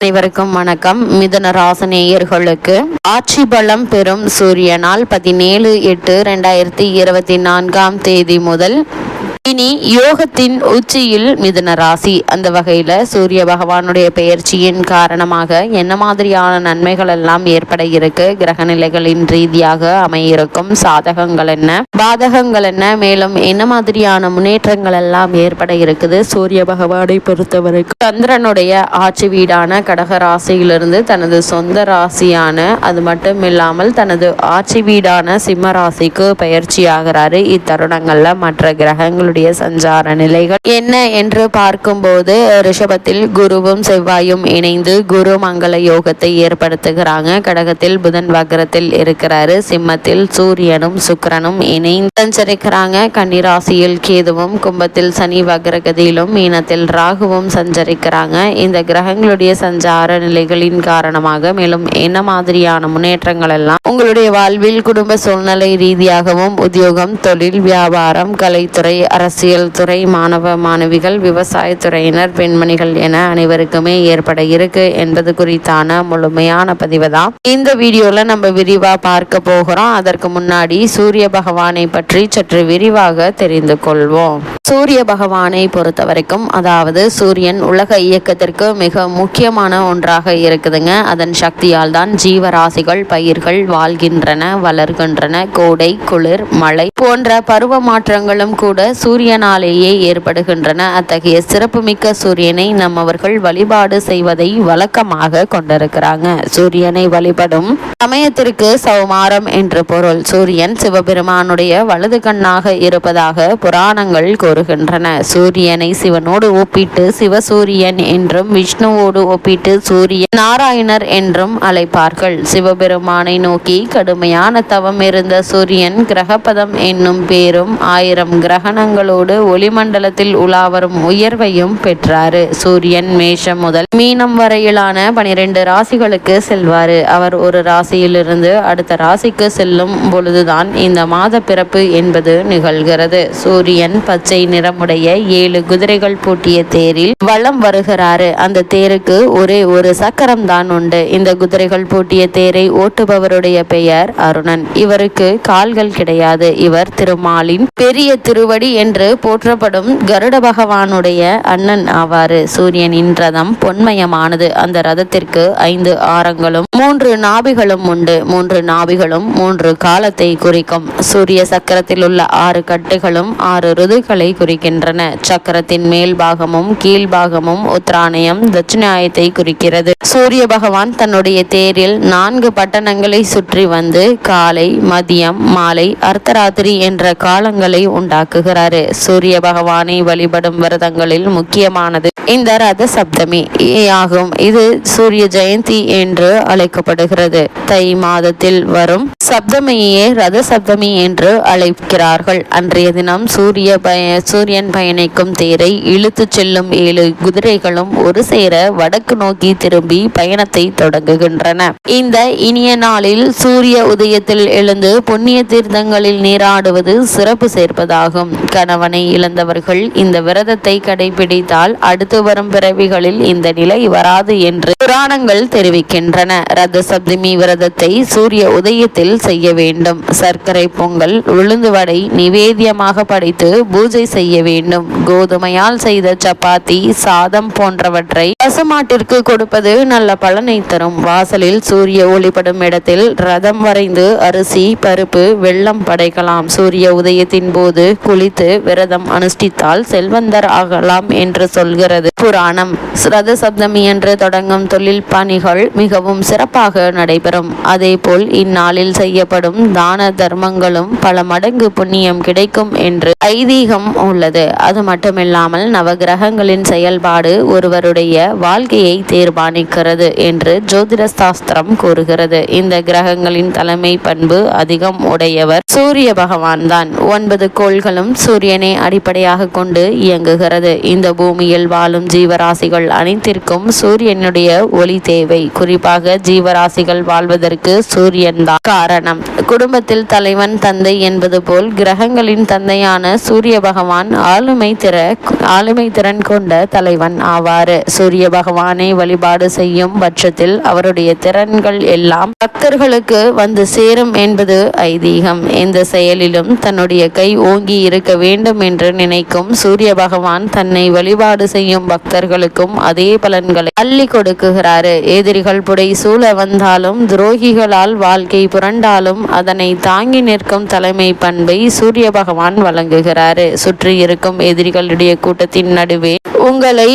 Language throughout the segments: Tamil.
அனைவருக்கும் வணக்கம். மிதுன ராசநேயர்களுக்கு ஆட்சி பலம் பெறும் சூரியனால் பதினேழு எட்டு ரெண்டாயிரத்தி இருபத்தி நான்காம் தேதி முதல் இனி யோகத்தின் உச்சியில் மிதுன ராசி. அந்த வகையில் சூரிய பகவானுடைய பெயர்ச்சியின் காரணமாக என்ன மாதிரியான நன்மைகள் எல்லாம் ஏற்பட இருக்கு? கிரக நிலைகளின் ரீதியாக அமையிருக்கும் சாதகங்கள் என்ன? பாதகங்கள் என்ன? மேலும் என்ன மாதிரியான முன்னேற்றங்கள் எல்லாம் ஏற்பட இருக்குது? சூரிய பகவானை பொறுத்தவரைக்கும் சந்திரனுடைய ஆட்சி வீடான கடக ராசியிலிருந்து தனது சொந்த ராசியான அது மட்டும் இல்லாமல் தனது ஆட்சி வீடான சிம்ம ராசிக்கு பயிற்சி ஆகிறாரு. இத்தருணங்கள்ல மற்ற கிரகங்களுடைய சஞ்சார நிலைகள் என்ன என்று பார்க்கும்போது ரிஷபத்தில் குருவும் செவ்வாயும் இணைந்து குரு மங்கள யோகத்தை ஏற்படுத்துகிறாங்க. கடகத்தில் புதன் வக்ரத்தில் இருக்கிறாரு. சிம்மத்தில் சூரியனும் சுக்கரனும் இணைந்து சஞ்சரிக்கிறாங்க. கன்னிராசியில் கேதுவும் கும்பத்தில் சனி வக்ரகதியிலும் மீனத்தில் ராகுவும் சஞ்சரிக்கிறாங்க. இந்த கிரகங்களுடைய சஞ்சார நிலைகளின் காரணமாக மேலும் என்ன மாதிரியான முன்னேற்றங்கள் எல்லாம் உங்களுடைய வாழ்வில் குடும்ப சூழ்நிலை ரீதியாகவும் உத்தியோகம் தொழில் வியாபாரம் கலைத்துறை அரசியல் துறை மாணவ மாணவிகள் விவசாயத்துறையினர் பெண்மணிகள் என அனைவருக்குமே ஏற்பட இருக்கு என்பது குறித்தான முழுமையான பதிவு தான் இந்த வீடியோல நம்ம விரிவா பார்க்க போகிறோம். அதற்கு முன்னாடி சூரிய பகவானை பற்றி சற்று விரிவாக தெரிந்து கொள்வோம். சூரிய பகவானை பொறுத்த வரைக்கும் அதாவது சூரியன் உலக இயக்கத்திற்கு மிக முக்கியமான ஒன்றாக இருக்குதுங்க. அதன் சக்தியால் தான் ஜீவராசிகள் பயிர்கள் வாழ்கின்றன வளர்கின்றன. கோடை குளிர் மழை போன்ற பருவ மாற்றங்களும் கூட சூரியனாலேயே ஏற்படுகின்றன. அத்தகைய சிறப்புமிக்க சூரியனை நம்மவர்கள் வழிபாடு செய்வதை வழக்கமாக கொண்டிருக்கிறாங்க. சூரியனை வழிபடும் சமயத்திற்கு சௌமாரம் என்று பொருள். சூரியன் சிவபெருமானுடைய வலது கண்ணாக இருப்பதாக புராணங்கள் கூறுகின்றன. சூரியனை சிவனோடு ஒப்பிட்டு சிவசூரியன் என்றும் விஷ்ணுவோடு ஒப்பிட்டு சூரியன் நாராயணர் என்றும் அழைப்பார்கள். சிவபெருமானை நோக்கி கடுமையான தவம் இருந்த சூரியன் கிரகபதம் என்னும் பேரும் ஆயிரம் கிரகணங்கள் கிரகணங்களோடு ஒளிமண்டலத்தில் உலாவரும் உயர்வையும் பெற்றார். சூரியன் மேஷம் முதல் மீனம் வரையிலான பனிரெண்டு ராசிகளுக்கு செல்வாரு. அவர் ஒரு ராசியிலிருந்து அடுத்த ராசிக்கு செல்லும் பொழுதுதான் இந்த மாத பிறப்பு என்பது நிகழ்கிறது. சூரியன் பச்சை நிறமுடைய ஏழு குதிரைகள் பூட்டிய தேரில் வலம் வருகிறாரு. அந்த தேருக்கு ஒரே ஒரு சக்கரம் தான் உண்டு. இந்த குதிரைகள் பூட்டிய தேரை ஓட்டுபவருடைய பெயர் அருணன். இவருக்கு கால்கள் கிடையாது. இவர் திருமாலின் பெரிய திருவடி என்று என்று போற்றப்படும் கருட பகவானுடைய அண்ணன் ஆவாறு. சூரியனின் ரதம் பொன்மயமானது. அந்த ரதத்திற்கு ஐந்து ஆரங்களும் மூன்று நாபிகளும் உண்டு. மூன்று நாபிகளும் மூன்று காலத்தை குறிக்கும். சூரிய சக்கரத்தில் உள்ள ஆறு கட்டுகளும் ஆறு ருதுகளை குறிக்கின்றன. சக்கரத்தின் மேல் பாகமும் கீழ்பாகமும் உத்ராணயம் தட்சிணாயத்தை குறிக்கிறது. சூரிய பகவான் தன்னுடைய தேரில் நான்கு பட்டணங்களை சுற்றி வந்து காலை மதியம் மாலை அர்த்தராத்திரி என்ற காலங்களை உண்டாக்குகிறாரு. சூரிய பகவானை வழிபடும் விரதங்களில் முக்கியமானது இந்த ரத சப்தமி ஆகும். இது சூரிய ஜெயந்தி என்று அழைக்கப்படுகிறது. தை மாதத்தில் வரும் சப்தமியே ரத சப்தமி என்று அழைக்கிறார்கள். அன்றைய தினம் சூரிய பய சூரியன் பயணிக்கும் தேரை இழுத்து செல்லும் ஏழு குதிரைகளும் ஒரு சேர வடக்கு நோக்கி திரும்பி பயணத்தை தொடங்குகின்றன. இந்த இனிய நாளில் சூரிய உதயத்தில் எழுந்து புண்ணிய தீர்த்தங்களில் நீராடுவது சிறப்பு சேர்ப்பதாகும். கணவனை இழந்தவர்கள் இந்த விரதத்தை கடைபிடித்தால் அடுத்து வரும் பிறவிகளில் இந்த நிலை வராது என்று புராணங்கள் தெரிவிக்கின்றன. ரத சப்தமி விரதத்தை சூரிய உதயத்தில் செய்ய வேண்டும். சர்க்கரை பொங்கல் உளுந்து வடை நிவேத்தியமாக படைத்து பூஜை செய்ய வேண்டும். கோதுமையால் செய்த சப்பாத்தி சாதம் போன்றவற்றை பசுமாட்டிற்கு கொடுப்பது நல்ல பலனை தரும். வாசலில் சூரிய ஒளிப்படும் இடத்தில் ரதம் வரைந்து அரிசி பருப்பு வெள்ளம் படைக்கலாம். சூரிய உதயத்தின் போது குளித்து விரதம் அனுஷ்டித்தால் செல்வந்தர் ஆகலாம் என்று சொல்கிறது. புராணம். ரத சப்தமி என்று தொடங்கும் தொழில் பணிகள் மிகவும் சிறப்பாக நடைபெறும். அதேபோல் இந்நாளில் செய்யப்படும் தான தர்மங்களும் பல மடங்கு புண்ணியம் கிடைக்கும் என்று ஐதீகம் உள்ளது. அது மட்டுமில்லாமல் நவகிரகங்களின் செயல்பாடு ஒருவருடைய வாழ்க்கையை தீர்மானிக்கிறது என்று ஜோதிட சாஸ்திரம் கூறுகிறது. இந்த கிரகங்களின் தலைமை பண்பு அதிகம் உடையவர் சூரிய பகவான் தான். ஒன்பது கோள்களும் சூரியனை அடிப்படையாக கொண்டு இயங்குகிறது. இந்த பூமியில் வாழும் ஜீவராசிகள் அனைத்திற்கும் சூரியனுடைய ஒளி தேவை. குறிப்பாக ஜீவராசிகள் வாழ்வதற்கு சூரியன் தான் காரணம் குடும்பத்தில் தலைவன் தந்தை என்பது போல் கிரகங்களின் தந்தையான சூரிய பகவான் ஆளுமை திற ஆளுமை திறன் கொண்ட தலைவன் ஆவாறு சூரிய பகவானை வழிபாடு செய்யும் பட்சத்தில் அவருடைய திறன்கள் எல்லாம் பக்தர்களுக்கு வந்து சேரும் என்பது ஐதீகம். எந்த செயலிலும் தன்னுடைய கை ஓங்கி இருக்க வேண்டும் என்று நினைக்கும் சூரிய பகவான் தன்னை வழிபாடு செய்யும் பக்தர்களுக்கும் அதே பலன்களை அள்ளி கொடுக்குகிறாரு. எதிரிகள் புடை சூழ வந்தாலும் துரோகிகளால் வாழ்க்கை புரண்டாலும் அதனை தாங்கி நிற்கும் தலைமை பண்பை சூரிய பகவான் வழங்குகிறாரு. சுற்றி இருக்கும் எதிரிகளுடைய கூட்டத்தின் நடுவே உங்களை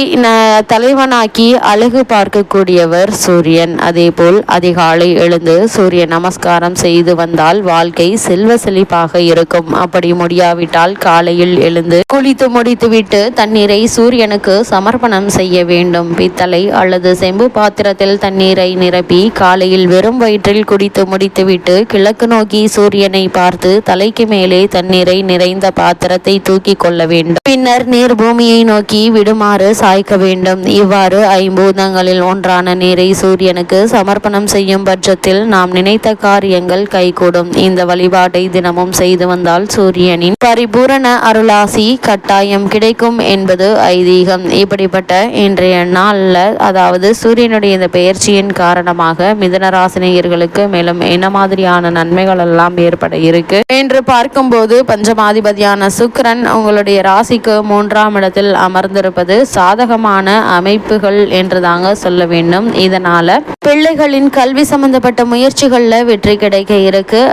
தலைவனாக்கி அழகு பார்க்கக்கூடியவர் சூரியன். அதேபோல் அதிகாலை எழுந்து சூரிய நமஸ்காரம் செய்து வந்தால் வாழ்க்கை செல்வ செழிப்பாக இருக்கும். அப்படி முடியாவிட்டால் காலையில் எழுந்து குளித்து முடித்துவிட்டு தண்ணீரை சூரியனுக்கு சமர்ப்பணம் செய்ய வேண்டும். பித்தளை அல்லது செம்பு பாத்திரத்தில் தண்ணீரை நிரப்பி காலையில் வெறும் வயிற்றில் குடித்து முடித்துவிட்டு கிழக்கு நோக்கி சூரியனை பார்த்து தலைக்கு மேலே தண்ணீரை நிறைந்த பாத்திரத்தை தூக்கி கொள்ள வேண்டும். பின்னர் நீர் பூமியை நோக்கி விடுமாறு சாய்க்க வேண்டும். இவ்வாறு ஐம்பூதங்களில் ஒன்றான நீரை சூரியனுக்கு சமர்ப்பணம் செய்யும் பட்சத்தில் நாம் நினைத்த காரியங்கள் கைகூடும். இந்த வழிபாட்டை தினமும் செய்து வந்தால் சூரியனின் பரிபூரண அருளாசி கட்டாயம் கிடைக்கும் என்பது ஐதீகம். இப்படிப்பட்ட இன்றைய நாளில் அதாவது சூரியனுடைய இந்த பெயர்ச்சியின் காரணமாக மிதனராசினியர்களுக்கு மேலும் என்ன மாதிரியான நன்மைகள் எல்லாம் ஏற்பட இருக்கு. என்று பார்க்கும்போது பஞ்சமாதிபதியான சுக்கிரன் உங்களுடைய ராசிக்கு மூன்றாம் இடத்தில் அமர்ந்திருப்பது சாதகமான அமைப்புகள் என்று தாங்க சொல்ல வேண்டும். இதனால பிள்ளைகளின் கல்வி சம்பந்தப்பட்ட முயற்சிகளில் வெற்றி கிடைக்க இருக்கு.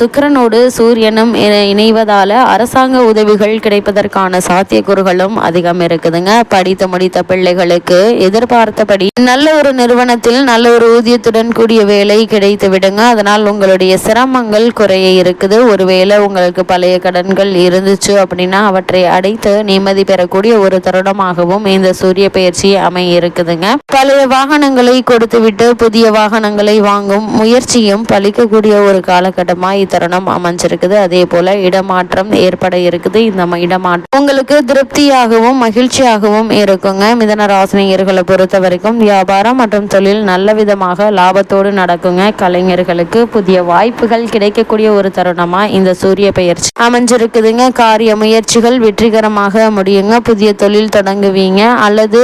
சுக்கரனோடு சுக்கிரனோடு சூரியனும் இணைவதால அரசாங்க உதவிகள் கிடைப்பதற்கான சாத்தியக்கூறுகளும் அதிகம் இருக்குதுங்க. படித்து முடித்த பிள்ளைகளுக்கு எதிர்பார்த்தபடி நல்ல ஒரு நிறுவனத்தில் நல்ல ஒரு ஊதியத்துடன் கூடிய வேலை கிடைத்து விடுங்க. அதனால் உங்களுடைய சிரமங்கள் குறைய இருக்குது. ஒருவேளை உங்களுக்கு பழைய கடன்கள் இருந்துச்சு அப்படின்னா அவற்றை அடைத்து நிம்மதி பெறக்கூடிய ஒரு தருணமாகவும் இந்த சூரிய பயிற்சி அமைய இருக்குதுங்க பழைய வாகனங்களை கொடுத்துவிட்டு புதிய வாகனங்களை வாங்கும் முயற்சியும் பலிக்கக்கூடிய ஒரு காலகட்டமா இத்தருணம் அமைஞ்சிருக்குது. அதே போல இடமாற்றம் ஏற்பட இருக்குது. இந்த இடமாற்றம் உங்களுக்கு திருப்தியாகவும் மகிழ்ச்சியாகவும் இருக்குங்க. மிதன ராசினியர்களை பொறுத்த வரைக்கும் வியாபாரம் மற்றும் தொழில் நல்ல விதமாக லாபத்தோடு நடக்குங்க. கலைஞர்களுக்கு புதிய வாய்ப்புகள் கிடைக்கக்கூடிய ஒரு தருணமா இந்த சூரிய பயிற்சி அமைஞ்சிருக்குதுங்க. காரிய முயற்சிகள் வெற்றிகரமாக முடியுங்க. புதிய தொழில் தொடங்குவீங்க. அல்லது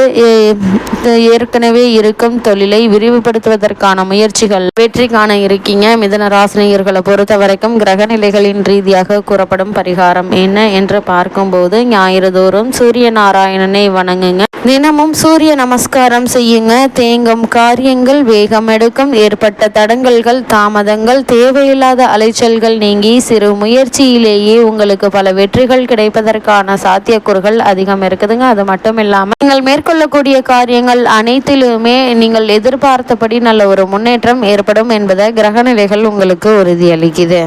ஏற்கனவே இருக்கும் தொழிலை விரிவுபடுத்துவதற்கான முயற்சிகள் வெற்றி காண இருக்கீங்க. மிதன ராசினியர்களை பொறுத்த வரைக்கும் கிரக நிலைகளின் ரீதியாக கூறப்படும் பரிகாரம் என்ன என்று பார்க்கும்போது ஞாயிறு தோறும் சூரிய நாராயணனை வணங்குங்க. தினமும் சூரிய நமஸ்காரம் செய்யுங்க. தேங்கும் காரியங்கள் வேகம் எடுக்கும் ஏற்பட்ட தடங்கல்கள் தாமதங்கள் தேவையில்லாத அலைச்சல்கள் நீங்கி சிறு முயற்சியிலேயே உங்களுக்கு பல வெற்றிகள் கிடைப்பதற்கான சாத்தியக்கூறுகள் அதிகம் இருக்குதுங்க. அது மட்டும் இல்லாமல் நீங்கள் மேற்கொள்ளக்கூடிய காரியங்கள் அனைத்திலுமே நீங்கள் எதிர்பார்த்தபடி நல்ல ஒரு முன்னேற்றம் ஏற்படும் என்பதை கிரகநிலைகள் உங்களுக்கு உறுதியளிக்குது.